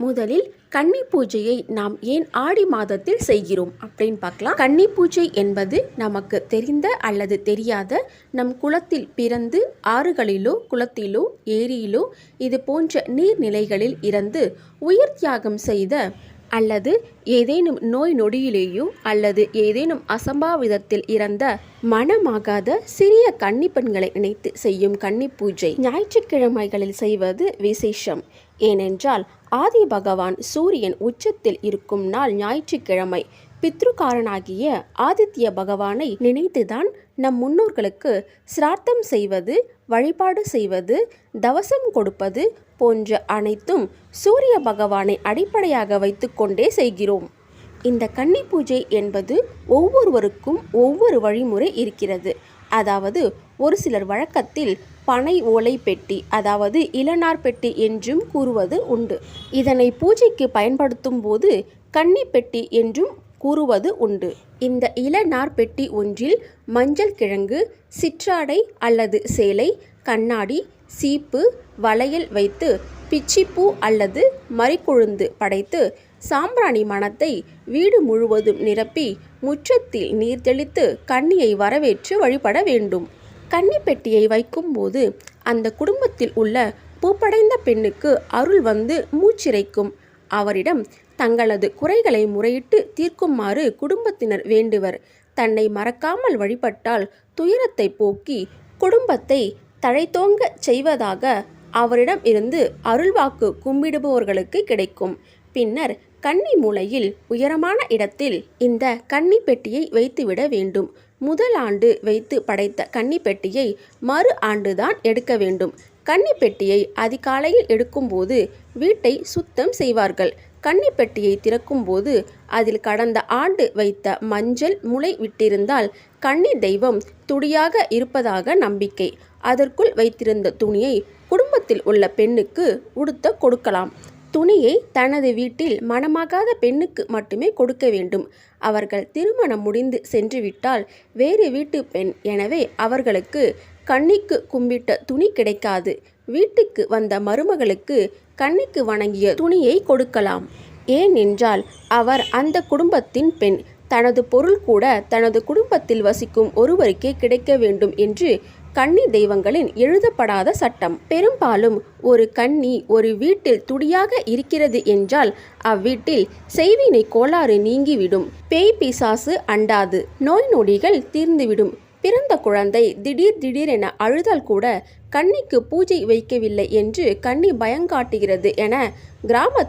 முதலில் கன்னி பூஜையை நாம் ஏன் ஆடி மாதத்தில் செய்கிறோம் அப்படின்னு பார்க்கலாம். கன்னி பூஜை என்பது நமக்கு தெரிந்த அல்லது தெரியாத நம் குளத்தில் பிறந்து ஆறுகளிலோ குளத்திலோ ஏரியிலோ இது போன்ற நீர்நிலைகளில் இருந்து உயிர் தியாகம் செய்த அல்லது ஏதேனும் நோய் நொடியிலேயோ அல்லது ஏதேனும் அசம்பாவிதத்தில் இறந்த மனமாகாத சிறிய கன்னி பெண்களை நினைத்து செய்யும் கன்னி பூஜை ஞாயிற்றுக்கிழமைகளில் செய்வது விசேஷம். ஏனென்றால் ஆதி பகவான் சூரியன் உச்சத்தில் இருக்கும் நாள் ஞாயிற்றுக்கிழமை. பித்ருக்காரனாகிய ஆதித்ய பகவானை நினைத்துதான் நம் முன்னோர்களுக்கு சிரார்த்தம் செய்வது வழிபாடு செய்வது தவசம் கொடுப்பது போன்ற அனைத்தும் சூரிய பகவானை அடிப்படையாக வைத்துக்கொண்டே செய்கிறோம். இந்த கன்னி பூஜை என்பது ஒவ்வொருவருக்கும் ஒவ்வொரு வழிமுறை இருக்கிறது. அதாவது ஒரு சிலர் வழக்கத்தில் பனை ஓலை பெட்டி அதாவது இளநார் பெட்டி என்றும் கூறுவது உண்டு. இதனை பூஜைக்கு பயன்படுத்தும் போது கன்னி பெட்டி என்றும் கூறுவது உண்டு. இந்த இளநார் பெட்டி ஒன்றில் மஞ்சள் கிழங்கு சிற்றாடை அல்லது சேலை கண்ணாடி சீப்பு வளையல் வைத்து பிச்சிப்பூ அல்லது மறிக்குழுந்து படைத்து சாம்பிராணி மணத்தை வீடு முழுவதும் நிரப்பி முற்றத்தில் நீர் தெளித்து கன்னியை வரவேற்று வழிபட வேண்டும். கன்னி பெட்டியை வைக்கும்போது அந்த குடும்பத்தில் உள்ள பூப்படைந்த பெண்ணுக்கு அருள் வந்து மூச்சிறைக்கும் அவரிடம் தங்களது குறைகளை முறையிட்டு தீர்க்குமாறு குடும்பத்தினர் வேண்டுவர். தன்னை மறக்காமல் வழிபட்டால் துயரத்தை போக்கி குடும்பத்தை தழைத்தோங்க செய்வதாக அவரிடம் இருந்து அருள்வாக்கு கும்பிடுபவர்களுக்கு கிடைக்கும். பின்னர் கன்னி மூலையில் உயரமான இடத்தில் இந்த கன்னி பெட்டியை வைத்துவிட வேண்டும். முதல் ஆண்டு வைத்து படைத்த கன்னி பெட்டியை மறு ஆண்டுதான் எடுக்க வேண்டும். கன்னி பெட்டியை அதிகாலையில் எடுக்கும்போது வீட்டை சுத்தம் செய்வார்கள். கன்னி பெட்டியை திறக்கும்போது அதில் கடந்த ஆண்டு வைத்த மஞ்சள் முளை விட்டிருந்தால் கன்னி தெய்வம் துடியாக இருப்பதாக நம்பிக்கை. அதற்குள் வைத்திருந்த துணியை குடும்பத்தில் உள்ள பெண்ணுக்கு உடுத்த கொடுக்கலாம். துணியை தனது வீட்டில் மணமாகாத பெண்ணுக்கு மட்டுமே கொடுக்க வேண்டும். அவர்கள் திருமணம் முடிந்து சென்றுவிட்டால் வேறு வீட்டு பெண். எனவே அவர்களுக்கு கன்னிக்கு கும்பிட்ட துணி கிடைக்காது. வீட்டுக்கு வந்த மருமகளுக்கு கண்ணுக்கு வணங்கிய துணியை கொடுக்கலாம். ஏனென்றால் அவர் அந்த குடும்பத்தின் பெண். தனது பொருள் கூட தனது குடும்பத்தில் வசிக்கும் ஒருவருக்கே கிடைக்க வேண்டும் என்று கன்னி தெய்வங்களின் எழுதப்படாத சட்டம். பெரும்பாலும் ஒரு கன்னி ஒரு வீட்டில் துடியாக இருக்கிறது என்றால் அவ்வீட்டில் செய்வினை கோளாறு நீங்கிவிடும். பேய் பிசாசு அண்டாது. நோய் நொடிகள் தீர்ந்துவிடும். பிறந்த குழந்தை திடீர் திடீரென அழுதால் கூட கன்னிக்கு பூஜை வைக்கவில்லை என்று கன்னி பயங்காட்டுகிறது என கிராம